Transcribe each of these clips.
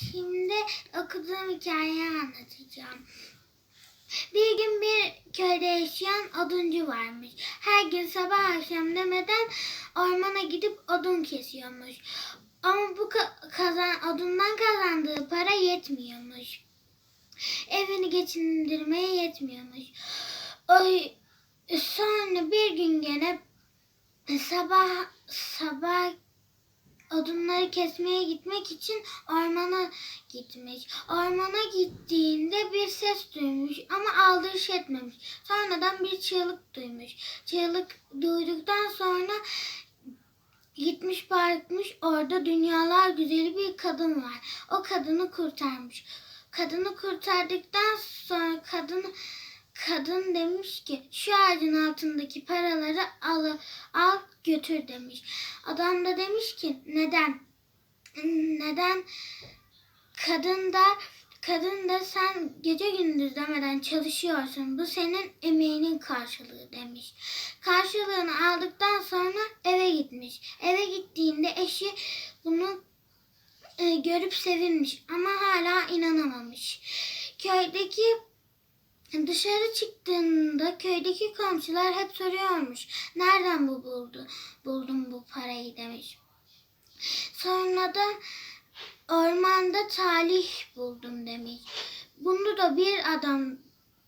Şimdi okuduğum hikayeyi anlatacağım. Bir gün bir köyde yaşayan oduncu varmış. Her gün sabah akşam demeden ormana gidip odun kesiyormuş. Ama bu ka- kazan odundan kazandığı para yetmiyormuş. Evini geçindirmeye yetmiyormuş. Oy, sonra bir gün gene sabah sabah odunları kesmeye gitmek için ormana gitmiş. Ormana gittiğinde bir ses duymuş ama aldırış etmemiş. Sonradan bir çığlık duymuş. Çığlık duyduktan sonra gitmiş bakmış orada dünyalar güzeli bir kadın var. O kadını kurtarmış. Kadını kurtardıktan sonra kadın kadın demiş ki şu ağacın altındaki paraları al, al götür demiş. Adam da demiş ki neden? Neden? Kadın da kadın da sen gece gündüz demeden çalışıyorsun. Bu senin emeğinin karşılığı demiş. Karşılığını aldıktan sonra eve gitmiş. Eve gittiğinde eşi bunu e, görüp sevinmiş ama hala inanamamış. Köydeki Dışarı çıktığında köydeki komşular hep soruyormuş. Nereden bu buldu? Buldum bu parayı demiş. Sonra da ormanda talih buldum demiş. Bunu da bir adam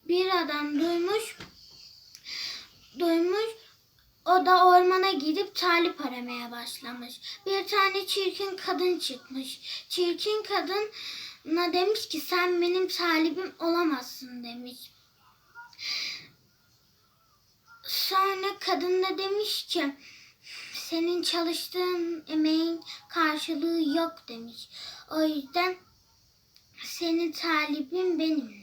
bir adam duymuş. Duymuş. O da ormana gidip talip aramaya başlamış. Bir tane çirkin kadın çıkmış. Çirkin kadına demiş ki sen benim talibim olamazsın demiş. Sonra kadın da demiş ki senin çalıştığın emeğin karşılığı yok demiş. O yüzden senin talibin benim